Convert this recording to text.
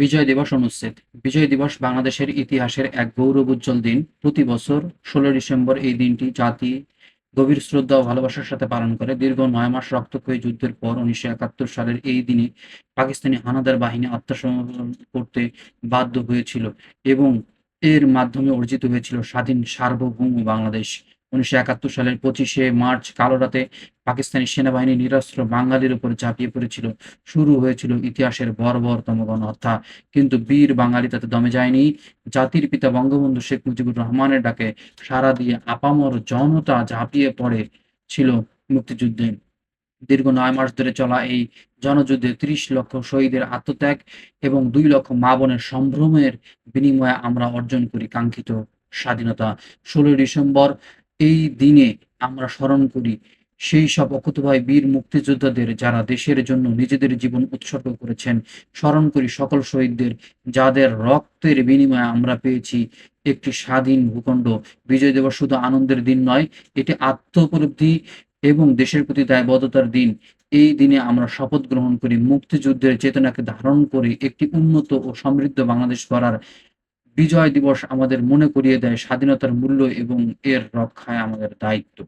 বিজয় দিবস অনুচ্ছেদ বিজয় দিবস বাংলাদেশের ইতিহাসের এক গৌরব উজ্জ্বল দিন। প্রতি বছর ষোলো ডিসেম্বর এই দিনটি জাতি গভীর শ্রদ্ধা ও ভালোবাসার সাথে পালন করে। দীর্ঘ নয় মাস রক্তক্ষয়ী যুদ্ধের পর উনিশশো একাত্তর সালের এই দিনে পাকিস্তানি হানাদার বাহিনী আত্মসমর্পণ করতে বাধ্য হয়েছিল এবং এর মাধ্যমে অর্জিত হয়েছিল স্বাধীন সার্বভৌম বাংলাদেশ। উনিশশো একাত্তর সালের পঁচিশে মার্চ, কালো রাতে পাকিস্তানি সেনাবাহিনী নিরস্ত্র বাঙালির উপর ঝাঁপিয়ে পড়েছিল। শুরু হয়েছিল ইতিহাসের বর্বরতম গণহত্যা। কিন্তু বীর বাঙালি তাতে দমে যায়নি। জাতির পিতা বঙ্গবন্ধু শেখ মুজিবুর রহমানের ডাকে সাড়া দিয়ে আপামর জনতা ঝাঁপিয়ে পড়ে ছিল মুক্তিযুদ্ধে। দীর্ঘ নয় মাস ধরে চলা এই জনযুদ্ধে ত্রিশ লক্ষ শহীদের আত্মত্যাগ এবং দুই লক্ষ মা বোনের সম্ভ্রমের বিনিময়ে আমরা অর্জন করি কাঙ্ক্ষিত স্বাধীনতা। ষোলোই ডিসেম্বর এই দিনে আমরা স্মরণ করি সেই সব অকুতভাই বীর মুক্তিযোদ্ধাদের যারা দেশের জন্য নিজেদের জীবন উৎসর্গ করেছেন। স্মরণ করি সকল শহীদদের যাদের রক্তের বিনিময়ে আমরা পেয়েছি একটি স্বাধীন ভূখণ্ড। বিজয় দিবস শুধু আনন্দের দিন নয়, এটি আত্ম উপলব্ধি এবং দেশের প্রতি দায়বদ্ধতার দিন। এই দিনে আমরা শপথ গ্রহণ করি মুক্তিযুদ্ধের চেতনাকে ধারণ করে একটি উন্নত ও সমৃদ্ধ বাংলাদেশ গড়ার বিজয় দিবস আমাদের মনে করিয়ে দেয় স্বাধীনতার মূল্য এবং এর রক্ষায় আমাদের দায়িত্ব।